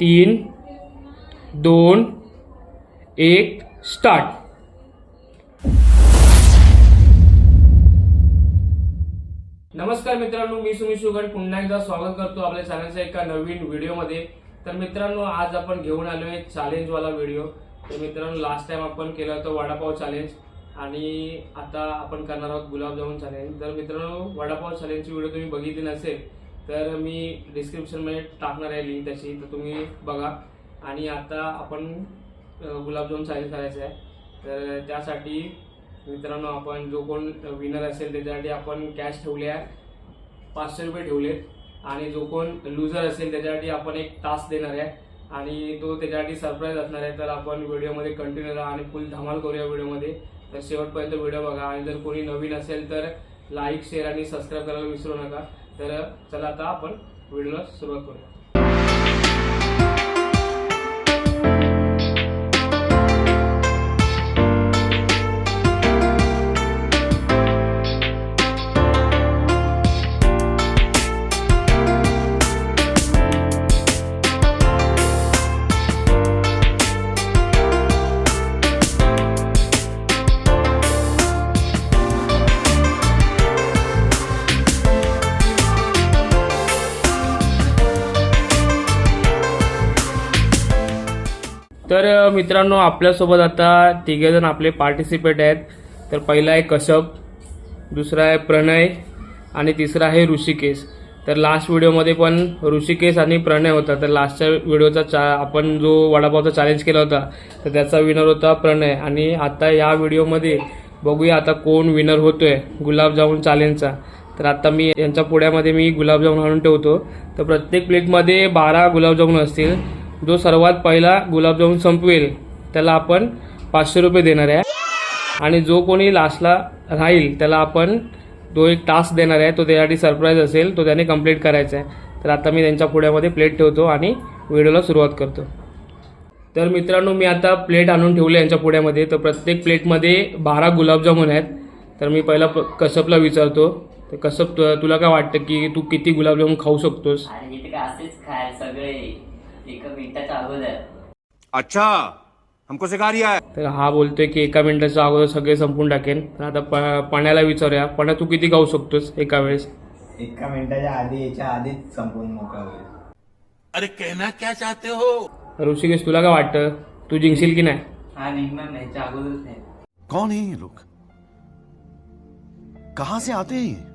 तीन दोन एक स्टार्ट नमस्कार मित्रांनो मी सुमित सुगड पुन्हा एकदा स्वागत करतो आपल्या चॅनलच्या एका नवीन व्हिडिओमध्ये तर मित्रांनो आज आपण घेऊन आलो आहे चॅलेंजवाला व्हिडिओ तर मित्रांनो लास्ट टाइम आपण केलं होतं वडापाव चॅलेंज आणि आता आपण करणार आहोत गुलाबजामुन चॅलेंज तर मित्रांनो वडापाव चॅलेंजची व्हिडिओ तुम्ही बघितली नसेल तर मी डिस्क्रिप्शनमध्ये टाकणार आहे लिंक त्याची तर तुम्ही बघा. आणि आता आपण गुलाबजाम गुलाबजामुन करायचं आहे. तर त्यासाठी मित्रांनो आपण जो कोण विनर असेल त्याच्यासाठी आपण कॅश ठेवले आहे. पाचशे रुपये ठेवलेत. आणि जो कोण लूजर असेल त्याच्यासाठी आपण एक टास्क देणार आहे. आणि तो त्याच्यासाठी सरप्राईज असणार आहे. तर आपण व्हिडिओमध्ये कंटिन्यू राहा आणि फुल धमाल करूया व्हिडिओमध्ये तर शेवटपर्यंत व्हिडिओ बघा. आणि जर कोणी नवीन असेल तर लाईक शेअर आणि सबस्क्राईब करायला विसरू नका. तर चला आता आपण व्हिडिओला सुरुवात करूया. तर मित्रांनो आपल्यासोबत आता तिघेजण आपले पार्टिसिपेट आहेत. तर पहिला आहे कश्यप दुसरा आहे प्रणय आणि तिसरा आहे ऋषिकेश. तर लास्ट व्हिडिओमध्ये पण ऋषिकेश आणि प्रणय होता. तर लास्टच्या व्हिडिओचा चा आपण जो वडापावचा चॅलेंज केला होता तर त्याचा विनर होता प्रणय. आणि आता या व्हिडिओमध्ये बघूया आता कोण विनर होतोय गुलाबजामुन चॅलेंजचा तर आता मी यांच्या पुढ्यामध्ये मी गुलाबजामुन आणून ठेवतो. तर प्रत्येक प्लेटमध्ये बारा गुलाबजामुन असतील. जो सर्वात पहिला गुलाबजामुन संपवेल त्याला आपण पाचशे रुपये देणार आहे. आणि जो कोणी लास्टला राहील त्याला आपण जो एक टास्क देणार आहे तो त्यासाठी सरप्राईज असेल तो त्याने कंप्लीट करायचा आहे. तर आता मी त्यांच्या पुढ्यामध्ये प्लेट ठेवतो आणि व्हिडिओला सुरुवात करतो. तर मित्रांनो मी आता प्लेट आणून ठेवले यांच्या पुढ्यामध्ये. तर प्रत्येक प्लेटमध्ये बारा गुलाबजामुन आहेत. तर मी पहिला प- विचारतो. तर कसब तुला काय वाटतं की तू किती गुलाबजामुन खाऊ शकतोस? असेच खाय सगळे. एका मिनिटाच्या अगोदर. अच्छा हमको सिखा रिया है. तर हा बोलतोय की एका मिनिटाच्या अगोदर सगळे संपून टाकेन. तर आता प- पण्याला विचारूया. पण्या तू किती खाऊ शकतोस एका वेळेस? एका मिनिटाच्या आधी याच्या आधीच संपून मोकळा होईल. अरे कहना क्या चाहते हो? ऋषिकेश तुला काय वाटतं? तू जिंकशील की नाही? हा निघणार नाही याच्या अगोदरच नाही. कौन है ये लोग? कहाँ से आते हैं ये?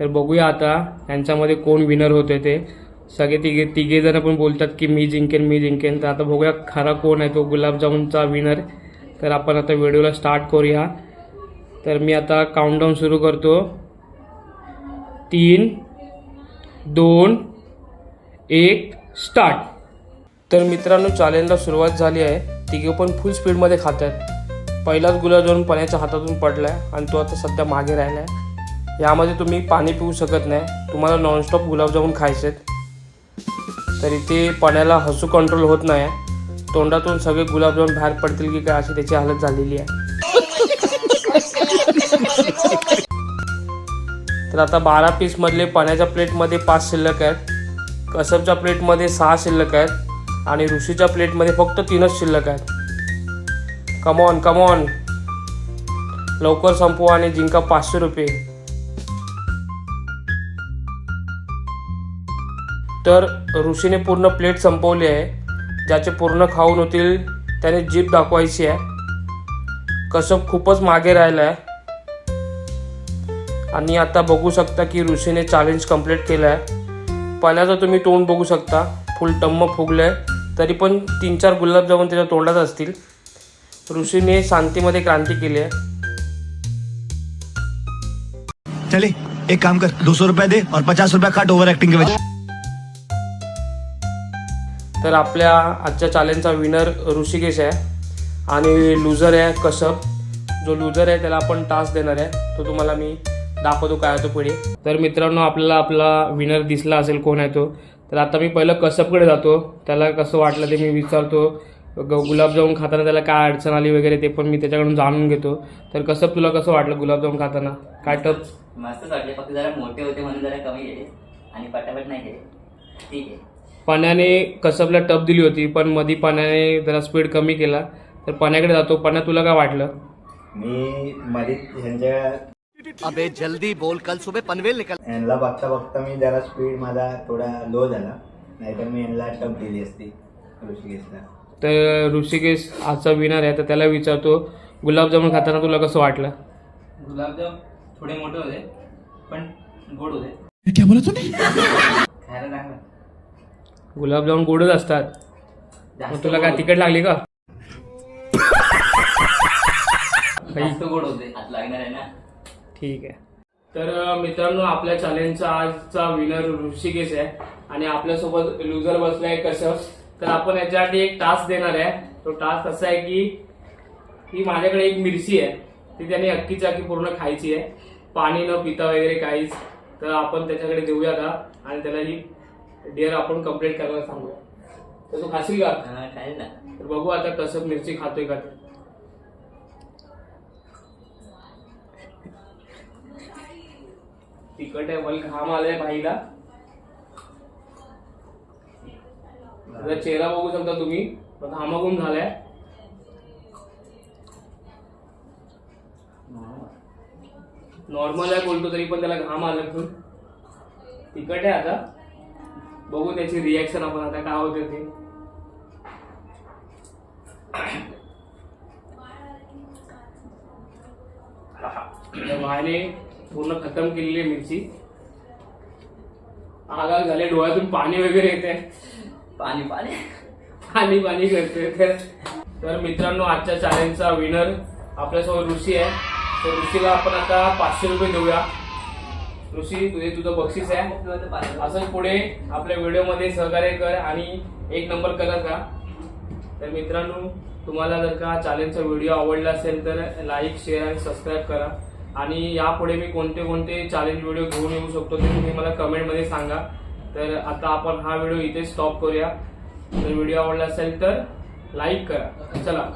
तर बघूया आता यांच्यामध्ये कोण विनर होते ते. सगळे तिघे तिघे जण पण बोलतात की मी जिंकेन मी जिंकेन. तर आता बघूया खरा कोण आहे तो गुलाबजामुनचा विनर तर आपण आता व्हिडिओला स्टार्ट करूया. तर मी आता काउंटडाऊन सुरू करतो. तीन दोन एक स्टार्ट तर मित्रांनो चॅलेंजला सुरुवात झाली आहे. तिघे पण फुल स्पीडमध्ये खात आहेत. पहिलाच गुलाबजामुन पाण्याच्या हातातून पडला आहे आणि तो आता सध्या मागे राहिला आहे यामध्ये तुम्ही पाणी पिऊ शकत नाही. तुम्हाला नॉनस्टॉप गुलाबजामुन खायचे आहेत तर इथे पाण्याला हसू कंट्रोल होत नाही. तोंडातून सगळे गुलाबजाम बाहेर पडतील की काय अशी त्याची हालत झालेली आहे. तर आता बारा पीसमधले पाण्याच्या प्लेटमध्ये पाच शिल्लक आहेत. कसबच्या प्लेटमध्ये सहा शिल्लक आहेत. आणि ऋषीच्या प्लेटमध्ये फक्त तीनच शिल्लक आहेत. कमॉन कमॉन लवकर संपवा आणि जिंका पाचशे रुपये. तर ऋषीने पूर्ण प्लेट संपवली आहे. ज्याचे पूर्ण खाऊन होतील त्याने जीप दाखवायची आहे. कसं खूपच मागे राहिला आहे. आणि आता बघू शकता की ऋषीने चॅलेंज कंप्लीट केलं आहे. पाण्याचं तुम्ही तोंड बघू शकता. फुल टम्म फुगलं आहे तरी पण तीन चार गुलाबजामुन त्याच्या तोंडात असतील. ऋषीने शांतीमध्ये क्रांती केली आहे. चले एक काम कर. दो सौ रुपया दे और पचास रुपया काट ओवर एक्टिंग के वजह तर आपल्या आजच्या चॅलेंजचा विनर ऋषिकेश आहे. आणि लुझर आहे कश्यप. जो लुझर आहे त्याला आपण टास्क देणार आहे. तो तुम्हाला मी दाखवतो काय होतो पुढे. तर मित्रांनो आपल्याला आपला विनर दिसला असेल कोण आहे तो. तर आता मी पहिलं कश्यपकडे जातो. त्याला कसं वाटलं ते मी विचारतो. ग- गुलाबजामुन खाताना त्याला काय अडचण आली वगैरे ते पण मी त्याच्याकडून जाणून घेतो. तर कश्यप तुला कसं वाटलं गुलाबजामुन खाताना? काय टप मस्तच वाटले. फक्त जरा मोठे होते म्हणून जरा कमी गेले आणि पटापट नाही गेले ठीक आहे. पाण्याने कसबला टप दिली होती पण मधी पाण्याने जरा स्पीड कमी केला. तर पाण्याकडे जातो. पाण्यात तुला काय वाटलं? मी मध्ये ह्यांच्या अबे जल्दी बोल. कल सुबह पनवेल निकल. यांना बघता बघता मी जरा स्पीड माझा थोडा लो झाला. नाहीतर मी यांना टप दिली असती ऋषिकेशला. तर ऋषिकेश आजचा विनर आहे. तर त्याला विचारतो गुलाबजामुन खाताना तुला कसं वाटलं? गुलाबजाम थोडे मोठे होते पण गोड होते. क्या बोला तूने खायला चांगलं. गुलाबजामुन गोडच असतात. मग तुला काय तिखट लागली का? गोड होते. हात लागणार आहे ना? ठीक आहे. तर मित्रांनो आपल्या चॅलेंजचा आजचा विनर ऋषिकेश आहे. आणि आपल्यासोबत लुझर बसलाय कसं तर आपण याच्यासाठी एक टास्क देणार आहे. तो टास्क असा आहे की ही माझ्याकडे एक मिरची आहे. ती त्याने अख्खीच्या अख्खी पूर्ण खायची आहे. पाणी न पिता वगैरे काहीच. तर आपण त्याच्याकडे देऊया का आणि त्याला ही डिअर आपण कंप्लीट करायला सांगूया. तर तू खाशील का? ना तर बघू आता कसं मिरची खातोय का ते. तिखट आहे मला घाम आलाय भाईला. त्याचा चेहरा बघू शकता तुम्ही. घामागून झालाय. नॉर्मल आहे बोलतो तरी पण त्याला घाम आला खूप तिखट आहे आता. बघू त्याची रिॲक्शन आपण आता काय होते ते. भाईने पूर्ण खतम केलेली आहे मिरची. आगाग झाले डोळ्यातून पाणी वगैरे येते पाणी पाणी. पाणी पाणी करते तर. तर मित्रांनो आजच्या चॅलेंजचा विनर आपल्यासोबत ऋषी आहे. तर ऋषीला आपण आता पाचशे रुपये देऊया. ऋषी तुझे तुझं बक्षीस आहे. असंच पुढे आपल्या व्हिडिओमध्ये सहकार्य कर आणि एक नंबर करत का तर मित्रांनो तुम्हाला जर का चॅलेंजचा व्हिडिओ आवडला असेल तर लाईक शेअर आणि सबस्क्राईब करा. आणि यापुढे मी कोणते कोणते चॅलेंज व्हिडिओ घेऊन येऊ शकतो ते तुम्ही मला कमेंटमध्ये सांगा. तर आता आपण हा व्हिडिओ इथे स्टॉप करूया. जर व्हिडिओ आवडला असेल तर लाईक करा. चला.